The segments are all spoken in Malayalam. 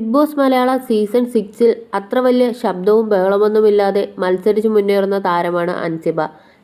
ബിഗ് ബോസ് മലയാള സീസൺ സിക്സിൽ അത്ര വലിയ ശബ്ദവും ബഹളമൊന്നുമില്ലാതെ മത്സരിച്ച് മുന്നേറുന്ന താരമാണ് അൻസിബ.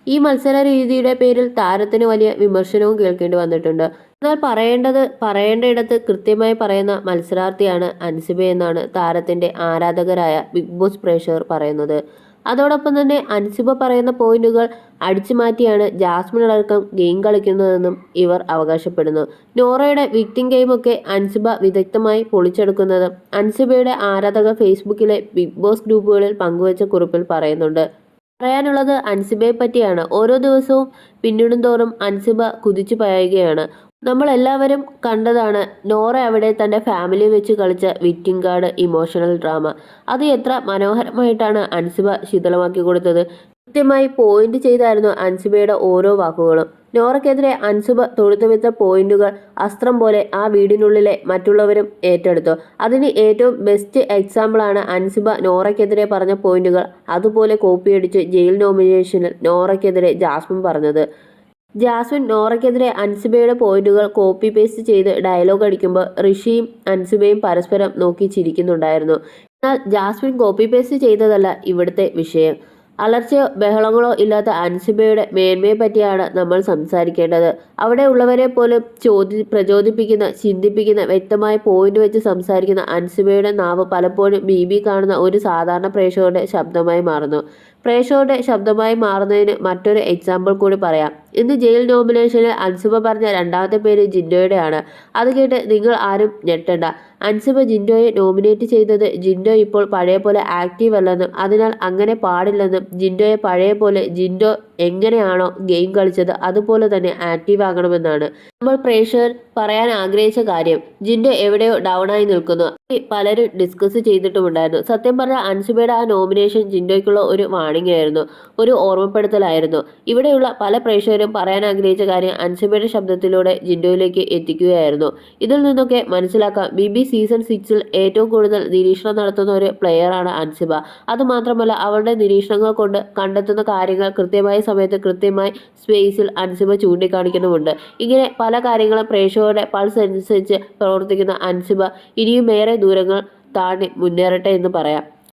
ഈ മത്സര രീതിയുടെ പേരിൽ താരത്തിന് വലിയ വിമർശനവും കേൾക്കേണ്ടി വന്നിട്ടുണ്ട്. എന്നാൽ പറയേണ്ടത് പറയേണ്ടയിടത്ത് കൃത്യമായി പറയുന്ന മത്സരാർത്ഥിയാണ് അൻസിബ എന്നാണ് താരത്തിന്റെ ആരാധകരായ ബിഗ് ബോസ് പ്രേക്ഷകർ പറയുന്നത്. അതോടൊപ്പം തന്നെ അൻസിബ പറയുന്ന പോയിന്റുകൾ അടിച്ചു മാറ്റിയാണ് ജാസ്മിൻ അടക്കം ഗെയിം കളിക്കുന്നതെന്നും ഇവർ അവകാശപ്പെടുന്നു. നോറയുടെ വിക്ടിം ഗെയിമൊക്കെ അൻസിബ വിദഗ്ധമായി പൊളിച്ചെടുക്കുന്നതും അൻസിബയുടെ ആരാധകർ ഫേസ്ബുക്കിലെ ബിഗ് ബോസ് ഗ്രൂപ്പുകളിൽ പങ്കുവച്ച കുറിപ്പിൽ പറയുന്നുണ്ട്. പറയാനുള്ളത് അൻസിബയെ പറ്റിയാണ് ഓരോ ദിവസവും പിന്നിടും തോറും അൻസിബ കുതിച്ചു പയുകയാണ് നമ്മൾ എല്ലാവരും കണ്ടതാണ് നോറ അവിടെ തന്റെ ഫാമിലി വെച്ച് കളിച്ച വിറ്റിംഗ് കാർഡ് ഇമോഷണൽ ഡ്രാമ. അത് എത്ര മനോഹരമായിട്ടാണ് അൻസിബ ശീതളമാക്കി കൊടുത്തത്. കൃത്യമായി പോയിന്റ് ചെയ്തായിരുന്നു അൻസിബയുടെ ഓരോ വാക്കുകളും. നോറയ്ക്കെതിരെ അൻസുബ തൊടുത്തുവെച്ച പോയിന്റുകൾ അസ്ത്രം പോലെ ആ വീടിനുള്ളിലെ മറ്റുള്ളവരും ഏറ്റെടുത്തു. അതിന് ഏറ്റവും ബെസ്റ്റ് എക്സാമ്പിളാണ് അൻസുബ നോറയ്ക്കെതിരെ പറഞ്ഞ പോയിന്റുകൾ. അതുപോലെ കോപ്പിയടിച്ച് ജയിൽ നോമിനേഷനിൽ നോറയ്ക്കെതിരെ ജാസ്മിൻ പറഞ്ഞത്. ജാസ്മിൻ നോറയ്ക്കെതിരെ അൻസുബയുടെ പോയിന്റുകൾ കോപ്പി പേസ്റ്റ് ചെയ്ത് ഡയലോഗ് അടിക്കുമ്പോൾ ഋഷിയും അൻസുബയും പരസ്പരം നോക്കി ചിരിക്കുന്നുണ്ടായിരുന്നു. എന്നാൽ ജാസ്മിൻ കോപ്പി പേസ്റ്റ് ചെയ്തതല്ല ഇവിടുത്തെ വിഷയം. അലർച്ചയോ ബഹളങ്ങളോ ഇല്ലാത്ത അൻസുബയുടെ മേന്മയെ പറ്റിയാണ് നമ്മൾ സംസാരിക്കേണ്ടത്. അവിടെ ഉള്ളവരെ പോലും ചോദി പ്രചോദിപ്പിക്കുന്ന ചിന്തിപ്പിക്കുന്ന വ്യക്തമായ പോയിന്റ് വെച്ച് സംസാരിക്കുന്ന അൻസുബയുടെ നാവ് പലപ്പോഴും ബി കാണുന്ന ഒരു സാധാരണ പ്രേക്ഷകരുടെ ശബ്ദമായി മാറുന്നു. പ്രേക്ഷകരുടെ ശബ്ദമായി മാറുന്നതിന് മറ്റൊരു എക്സാമ്പിൾ കൂടി പറയാം. ഇന്ന് ജയിൽ നോമിനേഷനിൽ അൻസിബ പറഞ്ഞ രണ്ടാമത്തെ പേര് ജിൻഡോയുടെയാണ്. അത് കേട്ട് നിങ്ങൾ ആരും ഞെട്ടണ്ട. അൻസിബ ജിൻഡോയെ നോമിനേറ്റ് ചെയ്തത് ജിൻഡോ ഇപ്പോൾ പഴയ പോലെ ആക്റ്റീവ് അല്ലെന്നും അതിനാൽ അങ്ങനെ പാടില്ലെന്നും ജിൻഡോയെ പഴയ പോലെ ജിൻഡോ എങ്ങനെയാണോ ഗെയിം കളിച്ചത് അതുപോലെ തന്നെ ആക്റ്റീവ് ആകണമെന്നാണ്. നമ്മൾ പ്രേക്ഷകർ പറയാൻ ആഗ്രഹിച്ച കാര്യം ജിൻഡോ എവിടെയോ ഡൗൺ ആയി നിൽക്കുന്നു. പലരും ഡിസ്കസ് ചെയ്തിട്ടുമുണ്ടായിരുന്നു. സത്യം പറഞ്ഞ അൻസിബയുടെ ആ നോമിനേഷൻ ജിൻഡോയ്ക്കുള്ള ഒരു വാണിംഗ് ആയിരുന്നു ഒരു ഓർമ്മപ്പെടുത്തലായിരുന്നു. ഇവിടെയുള്ള പല പ്രേക്ഷകരും പറയാൻ ആഗ്രഹിച്ച കാര്യം അൻസിബയുടെ ശബ്ദത്തിലൂടെ ജിൻഡോയിലേക്ക് എത്തിക്കുകയായിരുന്നു. ഇതിൽ നിന്നൊക്കെ മനസ്സിലാക്കാം ബി ബി സീസൺ സിക്സിൽ ഏറ്റവും കൂടുതൽ നിരീക്ഷണം നടത്തുന്ന ഒരു പ്ലെയറാണ് അൻസിബ അതുമാത്രമല്ല അവളുടെ നിരീക്ഷണങ്ങൾ കൊണ്ട് കണ്ടെത്തുന്ന കാര്യങ്ങൾ കൃത്യമായ സമയത്ത് കൃത്യമായി സ്പേസിൽ അൻസിബ ചൂണ്ടിക്കാണിക്കുന്നുമുണ്ട്. ഇങ്ങനെ പല കാര്യങ്ങളും പ്രേക്ഷകരുടെ പൾസ് അനുസരിച്ച് പ്രവർത്തിക്കുന്ന അൻസിബ ഇനിയും ഏറെ ദൂരങ്ങൾ താണ്ടി മുന്നേറട്ടെ എന്ന് പറയാം.